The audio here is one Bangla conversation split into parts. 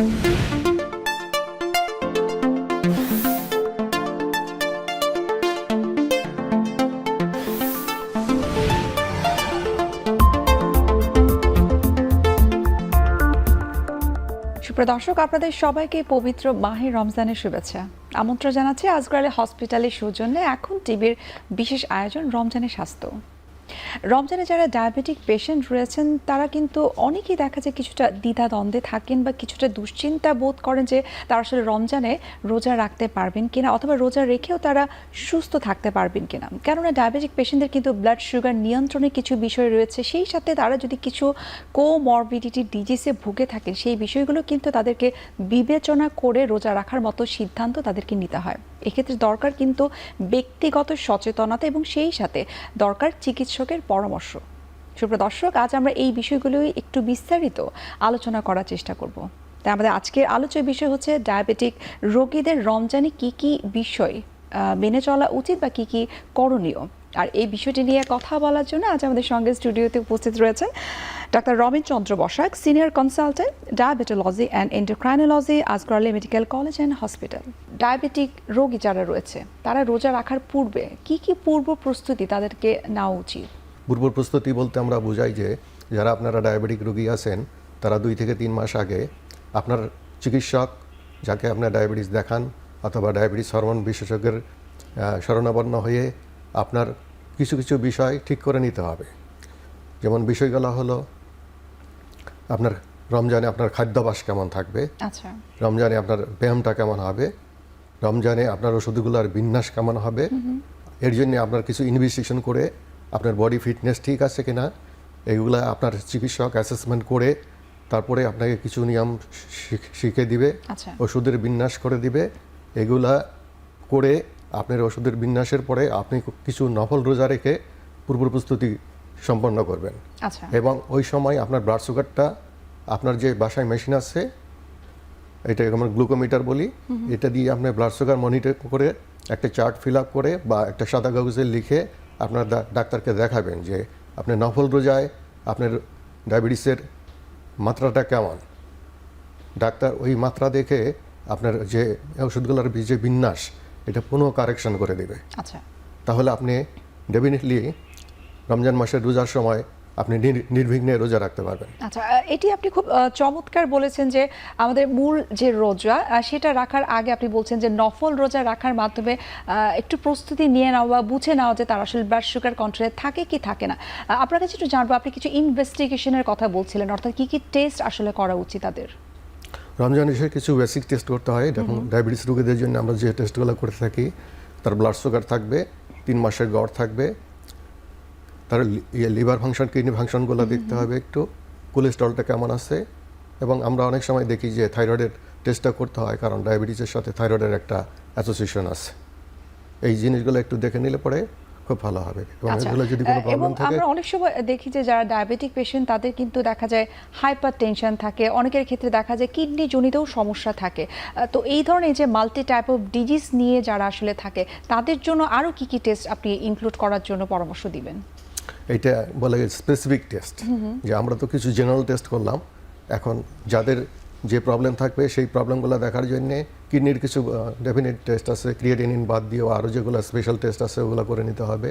সুপ্রদর্শক আপনাদের সবাইকে পবিত্র মাহে রমজানের শুভেচ্ছা। আমন্ত্রণ জানাচ্ছি আজগরালে হসপিটালের সৌজন্যে। এখন টিভির বিশেষ আয়োজন রমজানের স্বাস্থ্য। রমজানে যারা ডায়াবেটিক পেশেন্ট রয়েছেন, তারা কিন্তু অনেকেই দেখা যায় কিছুটা দ্বিধাদ্বন্দ্বে থাকেন বা কিছুটা দুশ্চিন্তা বোধ করেন যে তারা আসলে রমজানে রোজা রাখতে পারবেন কিনা অথবা রোজা রেখেও তারা সুস্থ থাকতে পারবেন কিনা। কেননা ডায়াবেটিক পেশেন্টদের কিন্তু ব্লাড সুগার নিয়ন্ত্রণে কিছু বিষয় রয়েছে, সেই সাথে তারা যদি কিছু কোমরবিডিটি ডিজিসে ভুগে থাকেন, সেই বিষয়গুলো কিন্তু তাদেরকে বিবেচনা করে রোজা রাখার মতো সিদ্ধান্ত তাদেরকে নিতে হয়। এক্ষেত্রে দরকার কিন্তু ব্যক্তিগত সচেতনতা এবং সেই সাথে দরকার চিকিৎসকের পরামর্শ। সুপ্রদর্শক আজ আমরা এই বিষয়গুলোই একটু বিস্তারিত আলোচনা করার চেষ্টা করব। তাই আমাদের আজকের আলোচ্য বিষয় হচ্ছে ডায়াবেটিক রোগীদের রমজানে কি কি বিষয় মেনে চলা উচিত বা কি কি করণীয়। আর এই বিষয়টি নিয়ে কথা বলার জন্য আজ আমাদের সঙ্গে স্টুডিওতে উপস্থিত রয়েছেন doctor Robin Chandra Basak, senior consultant, diabetology and endocrinology আজগরালে medical college and hospital. Diabetic রোগী যারা রয়েছে, তারা রোজা রাখার পূর্বে কি কি পূর্ব প্রস্তুতি তাদেরকে নেওয়া উচিত? পূর্ব প্রস্তুতি বলতে আমরা বোঝাই যে যারা আপনারা ডায়াবেটিক রোগী আছেন তারা দুই থেকে তিন মাস আগে আপনার চিকিৎসক যাকে আপনার ডায়াবেটিস দেখান অথবা ডায়াবেটিস হরমোন বিশেষজ্ঞের শরণাপন্ন হয়ে আপনার কিছু কিছু বিষয় ঠিক করে নিতে হবে। যেমন বিষয়গুলো হলো আপনার রমজানে আপনার খাদ্যাভাস কেমন থাকবে আচ্ছা। রমজানে আপনার ব্যায়ামটা কেমন হবে রমজানে আপনার ওষুধগুলোর বিন্যাস কেমন হবে এর জন্য আপনার কিছু ইনভেস্টিগেশন করে আপনার বডি ফিটনেস ঠিক আছে কিনা এইগুলা আপনার চিকিৎসক অ্যাসেসমেন্ট করে তারপরে আপনাকে কিছু নিয়ম শিখ- শিখে দিবে আচ্ছা। ওষুধের বিন্যাস করে দিবে এগুলা করে আপনার ওষুধের বিন্যাসের পরে আপনি কিছু নফল রোজা রেখে পূর্ব প্রস্তুতি সম্পন্ন করবেন। আচ্ছা। এবং ওই সময় আপনার ব্লাড সুগারটা আপনার যে বাসায় মেশিন আছে এটা আমরা গ্লুকোমিটার বলি এটা দিয়ে আপনার ব্লাড সুগার মনিটর করে একটা চার্ট ফিল আপ করে বা একটা সাদা কাগজে লিখে আপনার ডাক্তারকে দেখাবেন যে আপনি নফল রোজায় আপনার ডায়াবেটিসের মাত্রাটা কেমন। ডাক্তার ওই মাত্রা দেখে আপনার যে ওষুধগুলোর যে বিন্যাস এটা পুনঃ কারেকশন করে দেবে। আচ্ছা। তাহলে আপনি ডেফিনেটলি রমজান মাসের রোজার সময় আপনি নির- নির্বিঘ্নে রোজা রাখতে পারবেন। আচ্ছা এটি আপনি খুব চমৎকার বলেছেন যে আমাদের মূল যে রোজা সেটা রাখার আগে আপনি বলছেন যে নফল রোজা রাখার মাধ্যমে একটু প্রস্তুতি নিয়ে নেওয়া বা বুঝে নেওয়া যে তার আসলে ব্লাড সুগার কন্ট্রোলে থাকে কি থাকে না। আপনার কাছে একটু জানব আপনি কিছু ইনভেস্টিগেশনের কথা বলছিলেন অর্থাৎ কি কি টেস্ট আসলে করা উচিত তাদের? রমজান এসে কিছু বেসিক টেস্ট করতে হয় এবং ডায়াবেটিস রোগীদের জন্য আমরা যে টেস্টগুলো করে থাকি তার ব্লাড সুগার থাকবে তিন মাসের গড় থাকবে তার ইয়ে লিভার ফাংশন কিডনি ফাংশনগুলো দেখতে হবে একটু। কোলেস্ট্রলটা কেমন আছে? এবং আমরা অনেক সময় দেখি যে থাইরয়েডের টেস্টটা করতে হয় কারণ ডায়াবেটিসের সাথে থাইরয়েডের একটা অ্যাসোসিয়েশন আছে। এই জিনিসগুলো একটু দেখে নিলে পরে খুব ভালো হবে। এবং আচ্ছা এগুলো যদি কোনো প্রবলেম থাকে আমরা অনেক সময় দেখি যে যারা ডায়াবেটিক পেশেন্ট তাদের কিন্তু দেখা যায় হাইপার টেনশন থাকে। অনেকের ক্ষেত্রে দেখা যায় কিডনি জনিতও সমস্যা থাকে। তো এই ধরনের যে মাল্টি টাইপ অফ ডিজিজ নিয়ে যারা আসলে থাকে তাদের জন্য আরও কি কি টেস্ট আপনি ইনক্লুড করার জন্য পরামর্শ দিবেন? এটা বলে স্পেসিফিক টেস্ট যে আমরা তো কিছু জেনারেল টেস্ট করলাম। এখন যাদের যে প্রবলেম থাকবে সেই প্রবলেমগুলো দেখার জন্যে কিডনির কিছু ডেফিনেট টেস্ট আছে ক্রিয়েটিনিন বাদ দিয়েও আরও যেগুলো স্পেশাল টেস্ট আছে ওগুলো করে নিতে হবে।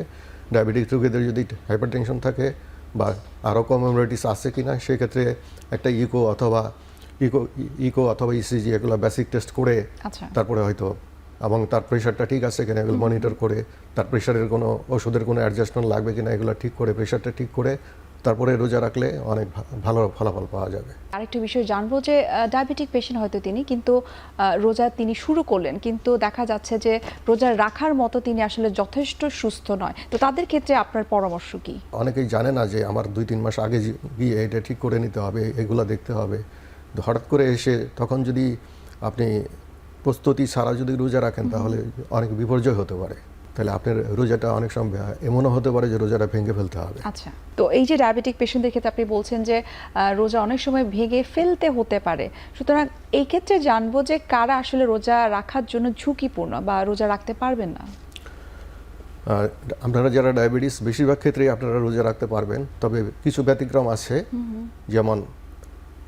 ডায়াবেটিক রোগীদের যদি হাইপার টেনশন থাকে বা আরও কমিউনিটিস আছে কি না সেক্ষেত্রে একটা ইকো অথবা ইকো ইকো অথবা ইসিজি এগুলো বেসিক টেস্ট করে আচ্ছা। তারপরে হয়তো এবং তার প্রেশারটা ঠিক আছে কিনা এগুলো মনিটর করে তার প্রেশারের কোনো ওষুধের কোনো অ্যাডজাস্টমেন্ট লাগবে কিনা এগুলো ঠিক করে প্রেশারটা ঠিক করে তারপরে রোজা রাখলে অনেক ভালো ফলাফল পাওয়া যাবে। আরেকটা বিষয় জানব যে ডায়াবেটিক পেশেন্ট হয়তো তিনি কিন্তু রোজা তিনি শুরু করলেন কিন্তু দেখা যাচ্ছে যে রোজা রাখার মতো তিনি আসলে যথেষ্ট সুস্থ নয়। তো তাদের ক্ষেত্রে আপনার পরামর্শ কি? অনেকেই জানে না যে আমার দুই তিন মাস আগে গিয়ে এটা ঠিক করে নিতে হবে এগুলো দেখতে হবে। হঠাৎ করে এসে তখন যদি আপনি প্রস্তুতি ছাড়া যদি রোজা রাখেন তাহলে অনেক বিপর্যয় হতে পারে। তাহলে আপনার রোজাটা অনেক সময় এমনও হতে পারে যে রোজাটা ভেঙে ফেলতে হবে। আচ্ছা তো এই যে ডায়াবেটিক পেশেন্টদের ক্ষেত্রে আপনি বলছেন যে রোজা অনেক সময় ভেঙে ফেলতে হতে পারে। সুতরাং এই ক্ষেত্রে জানব যে কারা আসলে রোজা রাখার জন্য ঝুঁকিপূর্ণ বা রোজা রাখতে পারবেন না? আপনারা যারা ডায়াবেটিস বেশিরভাগ ক্ষেত্রেই আপনারা রোজা রাখতে পারবেন। তবে কিছু ব্যতিক্রম আছে যেমন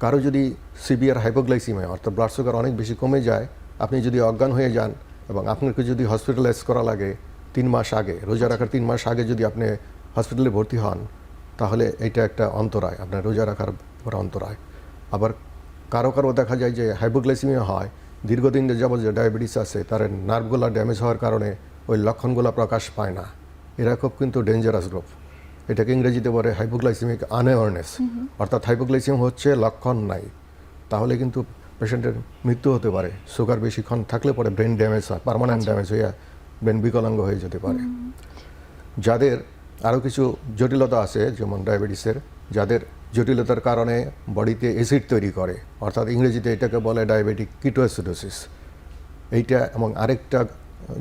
কারও যদি সিভিয়ার হাইপোগ্লাইসিমিয়া অর্থাৎ ব্লাড সুগার অনেক বেশি কমে যায় আপনি যদি অজ্ঞান হয়ে যান এবং আপনাকে যদি হসপিটালাইজ করা লাগে তিন মাস আগে রোজা রাখার তিন মাস আগে যদি আপনি হসপিটালে ভর্তি হন তাহলে এটা একটা অন্তরায় আপনার রোজা রাখার অন্তরায়। আবার কারও কারও দেখা যায় যে হাইপোগ্লাইসিমিয়া হয় দীর্ঘদিন যাবত যে ডায়াবেটিস আছে তার নার্ভগুলো ড্যামেজ হওয়ার কারণে ওই লক্ষণগুলো প্রকাশ পায় না। এরা খুব কিন্তু ডেঞ্জারাস গ্রুপ এটাকে ইংরেজিতে বলে হাইপোগ্লাইসিমিক আনঅ্যাওয়ারনেস অর্থাৎ হাইপোগ্লাইসিম হচ্ছে লক্ষণ নাই। তাহলে কিন্তু পেশেন্টের মৃত্যু হতে পারে সুগার বেশিক্ষণ থাকলে পরে ব্রেন ড্যামেজ হয় পারমানেন্ট ড্যামেজ হয়ে ব্রেন বিকলাঙ্গ হয়ে যেতে পারে। যাদের আরও কিছু জটিলতা আছে যেমন ডায়াবেটিসের যাদের জটিলতার কারণে বডিতে অ্যাসিড তৈরি করে অর্থাৎ ইংরেজিতে এটাকে বলে ডায়াবেটিক কিটোঅ্যাসিডোসিস এইটা এবং আরেকটা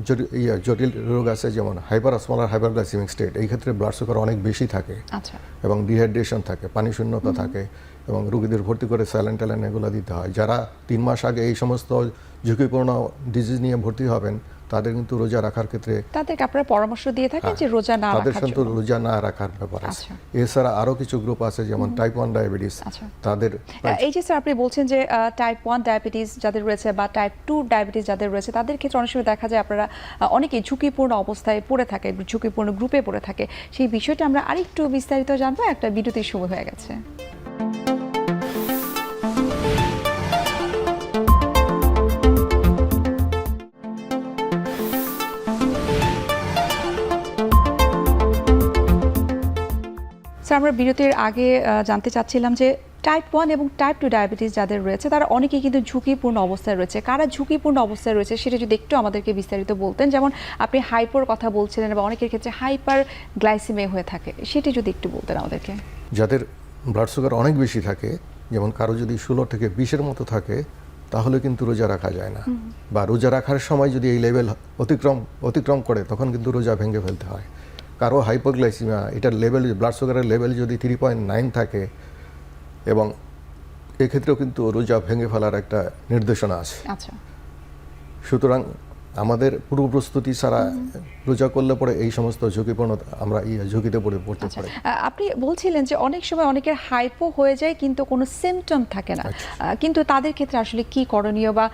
জটিল ইয়ে জটিল রোগ আছে যেমন হাইপার অসমলার হাইপারগ্লাইসিমিক স্টেট এই ক্ষেত্রে ব্লাড সুগার অনেক বেশি থাকে আচ্ছা। এবং ডিহাইড্রেশন থাকে পানি শূন্যতা থাকে এবং রোগীদের ভর্তি করে স্যালাইন ট্যালাইন এগুলো দিতে হয়। যারা তিন মাস আগে এই সমস্ত ঝুঁকিপূর্ণ ডিজিজ নিয়ে ভর্তি হবেন তাদের কিন্তু রোজা রাখার ক্ষেত্রে তাদেরকে আপনারা পরামর্শ দিয়ে থাকেন যে রোজা না তাদের কিন্তু রোজা না রাখার ব্যাপার আছে। আচ্ছা। এছাড়া আরও কিছু গ্রুপ আছে যেমন টাইপ ওয়ান ডায়াবেটিস। তাদের এই যে স্যার আপনি বলছেন যে টাইপ ওয়ান ডায়াবেটিস যাদের রয়েছে বা টাইপ টু ডায়াবেটিস যাদের রয়েছে তাদের ক্ষেত্রে অনেক সময় দেখা যায় আপনারা আহ, অনেকেই ঝুঁকিপূর্ণ অবস্থায় পড়ে থাকে ঝুঁকিপূর্ণ গ্রুপে পড়ে থাকে। সেই বিষয়টা আমরা আরেকটু বিস্তারিত জানব। একটা বিরতির সময় হয়ে গেছে। আমরা বিরতির আগে জানতে চাচ্ছিলাম যে টাইপ ওয়ান এবং টাইপ টু ডায়াবেটিস যাদের রয়েছে তারা অনেকেই কিন্তু ঝুঁকিপূর্ণ অবস্থায় রয়েছে। কারা ঝুঁকিপূর্ণ অবস্থায় রয়েছে সেটা যদি একটু আমাদেরকে বিস্তারিত বলতেন যেমন আপনি হাইপোর কথা বলছিলেন বা অনেকের ক্ষেত্রে হাইপার গ্লাইসিমে হয়ে থাকে সেটি যদি একটু বলতেন আমাদেরকে। যাদের ব্লাড সুগার অনেক বেশি থাকে যেমন কারও যদি ষোলো থেকে বিশের মতো থাকে তাহলে কিন্তু রোজা রাখা যায় না। বা রোজা রাখার সময় যদি এই লেভেল অতিক্রম অতিক্রম করে তখন কিন্তু রোজা ভেঙে ফেলতে হয়। কারও হাইপোগ্লাইসিমিয়া এটার লেভেল ব্লাড সুগারের লেভেল যদি থ্রি পয়েন্ট নাইন থাকে এবং এক্ষেত্রেও কিন্তু রোজা ভেঙে ফেলার একটা নির্দেশনা আছে। আচ্ছা। সুতরাং আমাদের পূর্ব প্রস্তুতি ছাড়া রোজা করলে পরে এই সমস্ত ঝুঁকিপূর্ণ আমরা ইয়ে ঝুঁকিতে পড়ে পড়তে আচ্ছা পারি। আপনি বলছিলেন যে অনেক সময় অনেকের হাইপো হয়ে যায় কিন্তু কোনো সিমটম থাকে না। আচ্ছা। কিন্তু তাদের ক্ষেত্রে আসলে কি করণীয় বা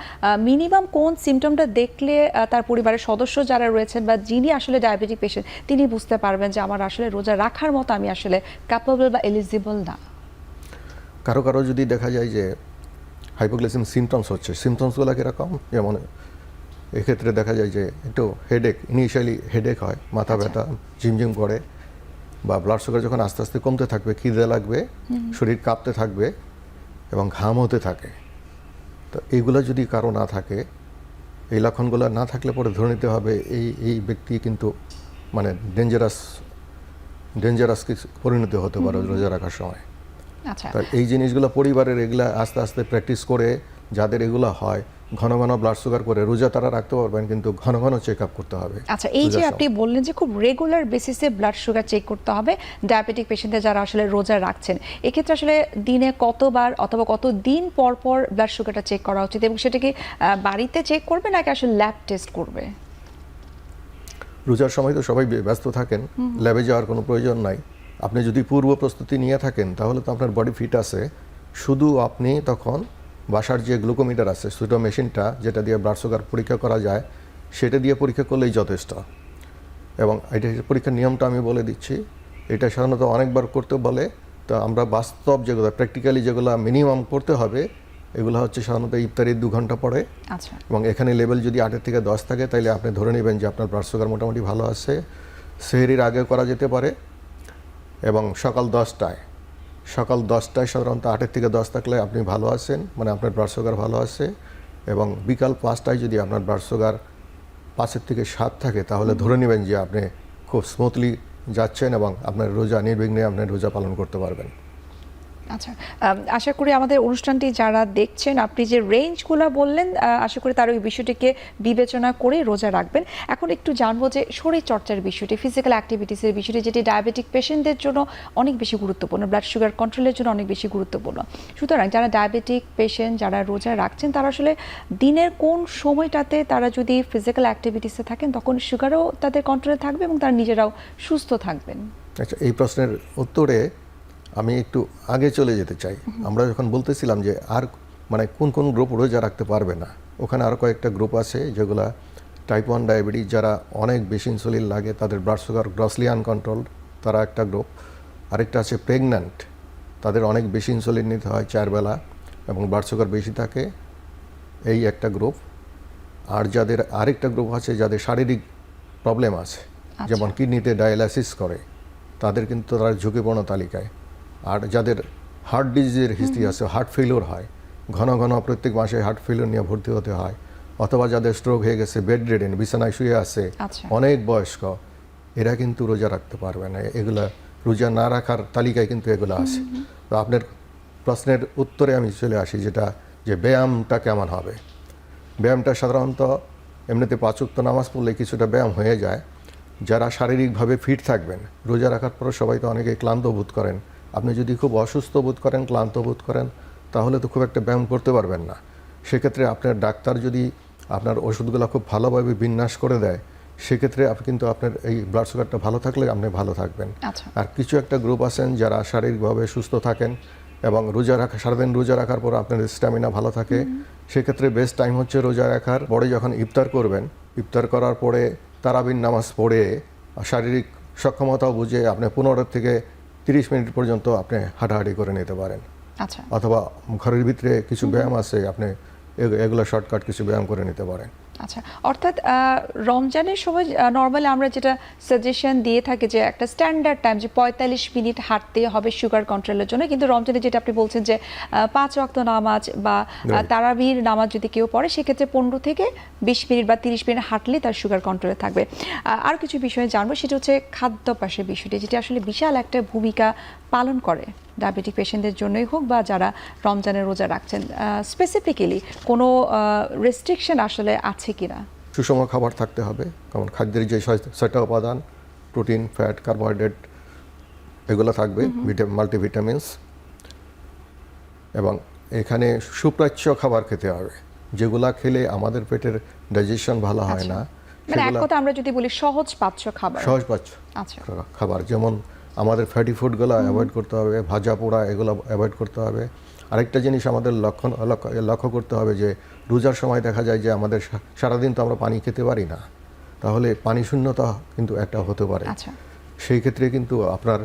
মিনিমাম কোন সিমটমটা দেখলে তার পরিবারের সদস্য যারা রয়েছেন বা যিনি আসলে ডায়াবেটিক পেশেন্ট তিনি বুঝতে পারবেন যে আমার আসলে রোজা রাখার মতো আমি আসলে ক্যাপেবল বা এলিজিবল না। কারও কারও যদি দেখা যায় যে হাইপোগ্লাইসিম সিমটমস হচ্ছে সিমটমসগুলো কীরকম? যেমন এক্ষেত্রে দেখা যায় যে একটু হেডেক ইনিশিয়ালি হেডেক হয় মাথা ব্যথা ঝিমঝিম করে বা ব্লাড সুগার যখন আস্তে আস্তে কমতে থাকবে খিদে লাগবে শরীর কাঁপতে থাকবে এবং ঘাম হতে থাকে। তো এইগুলো যদি কারও না থাকে এই লক্ষণগুলো না থাকলে পরে ধরে নিতে হবে এই এই ব্যক্তি কিন্তু মানে ডেঞ্জারাস ডেঞ্জারাস কিছু পরিণতি হতে পারে রোজা রাখার সময়। আচ্ছা। তা এই জিনিসগুলো পরিবারের এগুলা আস্তে আস্তে প্র্যাকটিস করে যাদের এগুলো হয় ঘন ঘন ব্লাড সুগার করে রোজা তারা রাখতে পারবেন কিন্তু ঘন ঘন চেক আপ করতে হবে। আচ্ছা এই যে আপনি বললেন যে খুব রেগুলার বেসিসে ব্লাড সুগার চেক করতে হবে ডায়াবেটিক পেশেন্টদের যারা আসলে রোজা রাখছেন। এক্ষেত্রে আসলে দিনে কতবার অথবা কত দিন পর পর ব্লাড সুগারটা চেক করা উচিত এবং সেটা কি বাড়িতে চেক করবে নাকি আসলে ল্যাব টেস্ট করবে? রোজার সময় তো সবাই ব্যস্ত থাকেন ল্যাবে যাওয়ার কোনো প্রয়োজন নাই। আপনি যদি পূর্ব প্রস্তুতি নিয়ে থাকেন তাহলে তো আপনার বডি ফিট আছে। শুধু আপনি তখন বাসার যে গ্লুকোমিটার আছে সুটো মেশিনটা যেটা দিয়ে ব্লাড সুগার পরীক্ষা করা যায় সেটা দিয়ে পরীক্ষা করলেই যথেষ্ট। এবং এটা পরীক্ষার নিয়মটা আমি বলে দিচ্ছি। এটা সাধারণত অনেকবার করতে বলে তো আমরা বাস্তব যেগুলো প্র্যাকটিক্যালি যেগুলো মিনিমাম করতে হবে এগুলো হচ্ছে সাধারণত ইফতারির দু ঘণ্টা পরে। আচ্ছা। এবং এখানে লেভেল যদি আটের থেকে দশ থাকে তাহলে আপনি ধরে নেবেন যে আপনার ব্লাড সুগার মোটামুটি ভালো আছে। সেহরির আগে করা যেতে পারে। এবং সকাল দশটায়। সকাল দশটায় সাধারণত আটের থেকে দশ থাকলে আপনি ভালো আছেন মানে আপনার ব্লাড সুগার ভালো আছে এবং বিকাল পাঁচটায় যদি আপনার ব্লাড সুগার পাঁচের থেকে সাত থাকে, তাহলে ধরে নেবেন যে আপনি খুব স্মুথলি যাচ্ছেন এবং আপনার রোজা নির্বিঘ্নে আপনার রোজা পালন করতে পারবেন। আচ্ছা আশা করি আমাদের অনুষ্ঠানটি যারা দেখছেন, আপনি যে রেঞ্জগুলো বললেন আশা করি তার ওই বিষয়টিকে বিবেচনা করে রোজা রাখবেন। এখন একটু জানব যে শরীর চর্চার বিষয়টি ফিজিক্যাল অ্যাক্টিভিটিসের বিষয়টি, যেটি ডায়াবেটিক পেশেন্টদের জন্য অনেক বেশি গুরুত্বপূর্ণ ব্লাড সুগার কন্ট্রোলের জন্য অনেক বেশি গুরুত্বপূর্ণ। সুতরাং যারা ডায়াবেটিক পেশেন্ট যারা রোজা রাখছেন, তারা আসলে দিনের কোন সময়টাতে তারা যদি ফিজিক্যাল অ্যাক্টিভিটিসে থাকেন, তখন সুগারও তাদের কন্ট্রোলে থাকবে এবং তারা নিজেরাও সুস্থ থাকবেন। আচ্ছা এই প্রশ্নের উত্তরে আমি একটু আগে চলে যেতে চাই। আমরা যখন বলতেছিলাম যে আর মানে কোন কোন গ্রুপ রোজা রাখতে পারবে না ওখানে আরও কয়েকটা গ্রুপ আছে যেগুলা টাইপ ওয়ান ডায়াবেটিস যারা অনেক বেশি ইনসুলিন লাগে তাদের ব্লাড সুগার গ্রসলি আনকন্ট্রোল তারা একটা গ্রুপ আরেকটা আছে প্রেগন্যান্ট তাদের অনেক বেশি ইনসুলিন নিতে হয় চার বেলা এবং ব্লাড সুগার বেশি থাকে। এই একটা গ্রুপ আর যাদের আরেকটা গ্রুপ আছে যাদের শারীরিক প্রবলেম আছে যেমন কিডনিতে ডায়ালাইসিস করে তাদের কিন্তু তারা ঝুঁকিপূর্ণ তালিকায়। আর যাদের হার্ট ডিজিজের হিস্ট্রি আছে হার্ট ফেলিওর হয় ঘন ঘন প্রত্যেক মাসে হার্ট ফেলিওর নিয়ে ভর্তি হতে হয় অথবা যাদের স্ট্রোক হয়ে গেছে বেড রেডেন বিছানায় শুয়ে আছে আচ্ছা। অনেক বয়স্ক এরা কিন্তু রোজা রাখতে পারবে না। এগুলা রোজা না রাখার তালিকায় কিন্তু এগুলো আছে। তো আপনার প্রশ্নের উত্তরে আমি চলে আসি যেটা যে ব্যায়ামটা কেমন হবে? ব্যায়ামটা সাধারণত এমনিতে পাঁচুক্ত নামাজ পড়লে কিছুটা ব্যায়াম হয়ে যায়। যারা শারীরিকভাবে ফিট থাকবেন রোজা রাখার পর সবাই তো অনেকে ক্লান্ত বোধ করেন। আপনি যদি খুব অসুস্থ বোধ করেন ক্লান্ত বোধ করেন তাহলে তো খুব একটা ব্যায়াম করতে পারবেন না। সেক্ষেত্রে আপনার ডাক্তার যদি আপনার ওষুধগুলো খুব ভালোভাবে বিন্যাস করে দেয় সেক্ষেত্রে আপনি কিন্তু আপনার এই ব্লাড সুগারটা ভালো থাকলে আপনি ভালো থাকবেন। আচ্ছা। আর কিছু একটা গ্রুপ আছেন যারা শারীরিকভাবে সুস্থ থাকেন এবং রোজা রাখা সারাদিন রোজা রাখার পর আপনার স্ট্যামিনা ভালো থাকে সেক্ষেত্রে বেস্ট টাইম হচ্ছে রোজা রাখার পরে যখন ইফতার করবেন ইফতার করার পরে তারাবিন নামাজ পড়ে শারীরিক সক্ষমতাও বুঝে আপনি পনেরো থেকে তিরিশ মিনিট পর্যন্ত আপনি হাঁটাহাঁটি করে নিতে পারেন। আচ্ছা। অথবা ঘরের ভিতরে কিছু ব্যায়াম আছে আপনি এগ- এগুলো শর্টকাট কিছু ব্যায়াম করে নিতে পারেন। আচ্ছা অর্থাৎ রমজানের সময় নর্মালি আমরা যেটা সাজেশন দিয়ে থাকি যে একটা স্ট্যান্ডার্ড টাইম যে পঁয়তাল্লিশ মিনিট হাঁটতে হবে সুগার কন্ট্রোলের জন্য কিন্তু রমজানে যেটা আপনি বলছেন যে পাঁচ ওয়াক্ত নামাজ বা তারাবির নামাজ যদি কেউ পড়ে সেক্ষেত্রে পনেরো থেকে বিশ মিনিট বা তিরিশ মিনিট হাঁটলে তার সুগার কন্ট্রোলে থাকবে। আর কিছু বিষয়ে জানব সেটা হচ্ছে খাদ্যাভ্যাসের বিষয়টি যেটা আসলে বিশাল একটা ভূমিকা পালন করে। ডায়াবেটিক পেশেন্টদের জন্যই হোক বা যারা রমজানের রোজা রাখছেন স্পেসিফিক্যালি কোনো রেস্ট্রিকশন আসলে আছে কিনা? সুষম খাবার থাকতে হবে কারণ খাদ্যের যে ছয়- ছয়টা উপাদান প্রোটিন ফ্যাট কার্বোহাইড্রেট এগুলো থাকবে মাল্টিভিটামিনস এবং এখানে সুপ্রাচ্য খাবার খেতে হবে যেগুলা খেলে আমাদের পেটের ডাইজেশন ভালো হয় আচ্ছা। না মানে এক কথা আমরা যদি বলি সহজ পাচ্য খাবার। সহজ পাচ্ছ আচ্ছা। খাবার যেমন আমাদের ফ্যাটি ফুডগুলো অ্যাভয়েড করতে হবে ভাজা পোড়া এগুলো অ্যাভয়েড করতে হবে। আরেকটা জিনিস আমাদের লক্ষণ লক্ষ্য লক্ষ্য করতে হবে যে রোজার সময় দেখা যায় যে আমাদের সারাদিন তো আমরা পানি খেতে পারি না। তাহলে পানি শূন্যতা কিন্তু একটা হতে পারে। আচ্ছা। সেই ক্ষেত্রে কিন্তু আপনার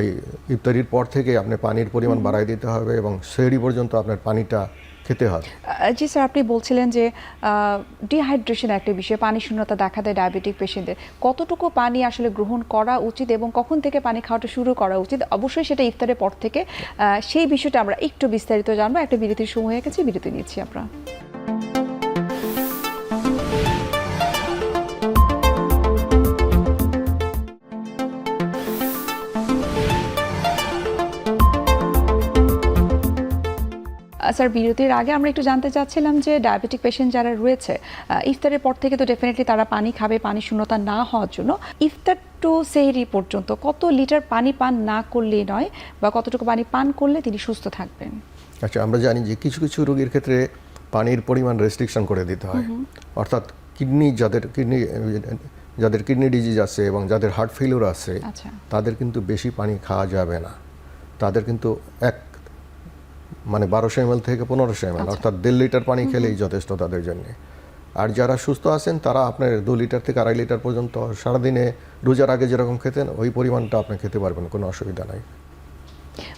এই ইফতারির পর থেকে আপনি পানির পরিমাণ বাড়াই দিতে হবে এবং সেহরি পর্যন্ত আপনার পানিটা খেতে হবে। আহ, জি স্যার আপনি বলছিলেন যে ডিহাইড্রেশন একটা বিষয় পানি শূন্যতা দেখা দেয় ডায়াবেটিক পেশেন্টদের কতটুকু পানি আসলে গ্রহণ করা উচিত এবং কখন থেকে পানি খাওয়াটা শুরু করা উচিত? অবশ্যই সেটা ইফতারের পর থেকে। সেই বিষয়টা আমরা একটু বিস্তারিত জানব। একটা বিরতির সময় হয়ে গেছে বিরতি নিচ্ছি আমরা। স্যার বিরতির আগে আমরা একটু জানতে চাচ্ছিলাম যে ডায়াবেটিক পেশেন্ট যারা রয়েছে ইফতারের পর থেকে তো ডেফিনেটলি তারা পানি খাবে পানি শূন্যতা না হওয়ার জন্য। ইফতার টু সেহরি পর্যন্ত কত লিটার পানি পান না করলেই নয় বা কতটুকু পানি পান করলে তিনি সুস্থ থাকবেন? আচ্ছা আমরা জানি যে কিছু কিছু রোগীর ক্ষেত্রে পানির পরিমাণ রেস্ট্রিকশন করে দিতে হয়। অর্থাৎ কিডনি যাদের কিডনি যাদের কিডনি ডিজিজ আছে এবং যাদের হার্ট ফেলিওর আছে আচ্ছা। তাদের কিন্তু বেশি পানি খাওয়া যাবে না। তাদের কিন্তু এক মানে বারোশো এম থেকে পনেরোশো এম আচ্ছা। অর্থাৎ দেড় লিটার পানি খেলেই যথেষ্ট তাদের জন্য। আর যারা সুস্থ আছেন তারা আপনার দু লিটার থেকে আড়াই লিটার পর্যন্ত সারাদিনে রোজার আগে যেরকম খেতেন ওই পরিমাণটা আপনি খেতে পারবেন কোনো অসুবিধা নাই।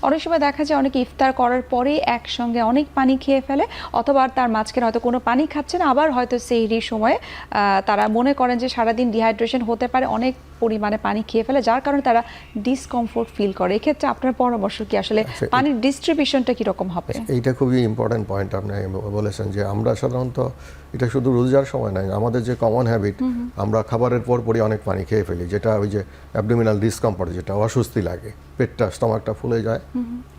অনেক সময় দেখা যায় অনেকে ইফতার করার পরেই একসঙ্গে অনেক পানি খেয়ে ফেলে অথবা তার মাঝখানে হয়তো কোনো পানি খাচ্ছে না আবার হয়তো সেহরির সময়ে তারা মনে করেন যে সারাদিন ডিহাইড্রেশন হতে পারে অনেক পরিমাণে পানি খেয়ে ফেলে যার কারণে তারা ডিসকমফোর্ট ফিল করে। এক্ষেত্রে আপনার পরামর্শ কি? আসলে আচ্ছা, পানির ডিস্ট্রিবিউশনটা কীরকম হবে? এইটা খুবই ইম্পর্ট্যান্ট পয়েন্ট আপনি বলেছেন যে আমরা সাধারণত এটা শুধু রোজার সময় নয় আমাদের যে কমন হ্যাবিট আমরা খাবারের পর পরই অনেক পানি খেয়ে ফেলি যেটা ওই যে অ্যাবডোমিনাল ডিসকমফর্ট যেটা অস্বস্তি লাগে পেটটা স্টমাকটা ফুলে যায়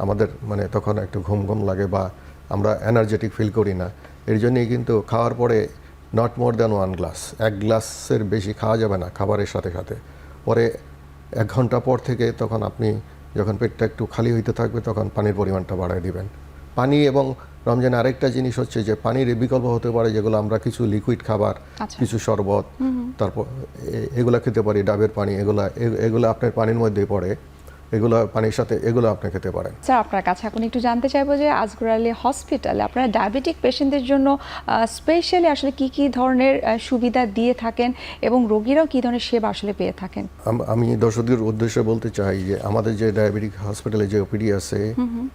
আমাদের মানে তখন একটু ঘুম ঘুম লাগে বা আমরা এনার্জেটিক ফিল করি না। এর জন্যই কিন্তু খাওয়ার পরে not more than one glass এক গ্লাসের বেশি খাওয়া যাবে না খাবারের সাথে সাথে। পরে এক ঘণ্টা পর থেকে তখন আপনি যখন পেটটা একটু খালি হইতে থাকবে তখন পানির পরিমাণটা বাড়ায় দিবেন। পানি এবং রমজানে আরেকটা জিনিস হচ্ছে যে পানির বিকল্প হতে পারে যেগুলো আমরা কিছু লিকুইড খাবার আচ্ছা। কিছু শরবত তারপর এগুলা খেতে পারি ডাবের পানি এগুলা এগুলো আপনার পানির মধ্যে পড়ে। এগুলো পানির সাথে এগুলো আপনি খেতে পারেন। স্যার আপনার কাছে এখন একটু জানতে চাইব যে আজগর আলী হসপিটালে আপনারা ডায়াবেটিক পেশেন্টদের জন্য স্পেশালি আসলে কি কি ধরনের সুবিধা দিয়ে থাকেন এবং রোগীরাও কি ধরনের সেবা আসলে পেয়ে থাকেন? আমি দর্শকদের উদ্দেশ্যে বলতে চাই যে আমাদের যে ডায়াবেটিক হসপিটালে যে ওপিডি আছে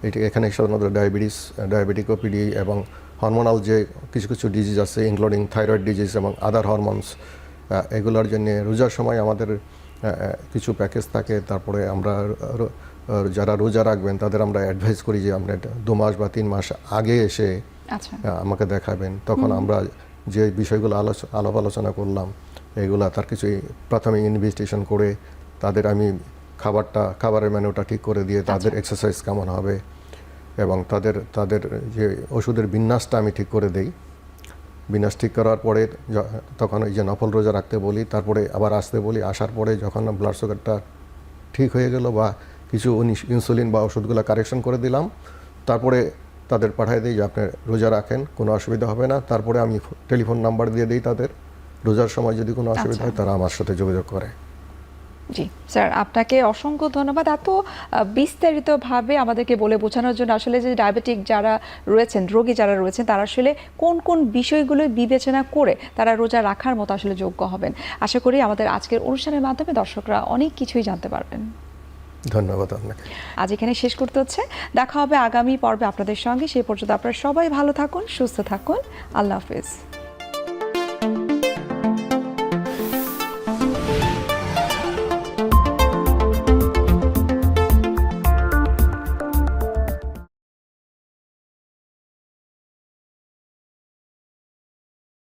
এটি এখানে সাধারণত ডায়াবেটিস ডায়াবেটিক ওপিডি এবং হরমোনাল যে কিছু কিছু ডিজিজ আছে ইনক্লুডিং থাইরয়েড ডিজিজ এবং আদার হরমোনস এগুলোর জন্য রোজার সময় আমাদের কিছু প্যাকেজ থাকে তারপরে আমরা যারা রোজা রাখবেন তাদের আমরা অ্যাডভাইস করি যে আপনি দু মাস বা তিন মাস আগে এসে আচ্ছা। আমাকে দেখাবেন। তখন আমরা যে বিষয়গুলো আলোচ আলাপ আলোচনা করলাম এগুলা তার কিছু প্রাথমিক ইনভেস্টিগেশন করে তাদের আমি খাবারটা খাবারের মেনুটা ঠিক করে দিয়ে তাদের এক্সারসাইজ কেমন হবে এবং তাদের তাদের যে ওষুধের বিন্যাসটা আমি ঠিক করে দেই। বিন্যাস ঠিক করার পরে তখন ওই যে নফল রোজা রাখতে বলি তারপরে আবার আসতে বলি আসার পরে যখন ব্লাড সুগারটা ঠিক হয়ে গেল বা কিছু ইনসুলিন বা ওষুধগুলো কারেকশন করে দিলাম তারপরে তাদের পাঠিয়ে দিই যে আপনি রোজা রাখেন কোনো অসুবিধা হবে না। তারপরে আমি টেলিফোন নাম্বার দিয়ে দিই তাদের। রোজার সময় যদি কোনো অসুবিধা হয় তারা আমার সাথে যোগাযোগ করে। জি। স্যার আপনাকে অসংখ্য ধন্যবাদ। এত বিস্তারিতভাবে আমাদেরকে বলে বোঝানোর জন্য আসলে যে ডায়াবেটিক যারা রয়েছেন রোগী যারা রয়েছেন তারা আসলে কোন কোন বিষয়গুলো বিবেচনা করে তারা রোজা রাখার মতো আসলে যোগ্য হবেন। আশা করি আমাদের আজকের অনুষ্ঠানের মাধ্যমে দর্শকরা অনেক কিছুই জানতে পারবেন। ধন্যবাদ আপনাকে। আজ এখানে শেষ করতে হচ্ছে। দেখা হবে আগামী পর্বে আপনাদের সঙ্গে। সেই পর্যন্ত আপনারা সবাই ভালো থাকুন সুস্থ থাকুন। আল্লাহ হাফিজ।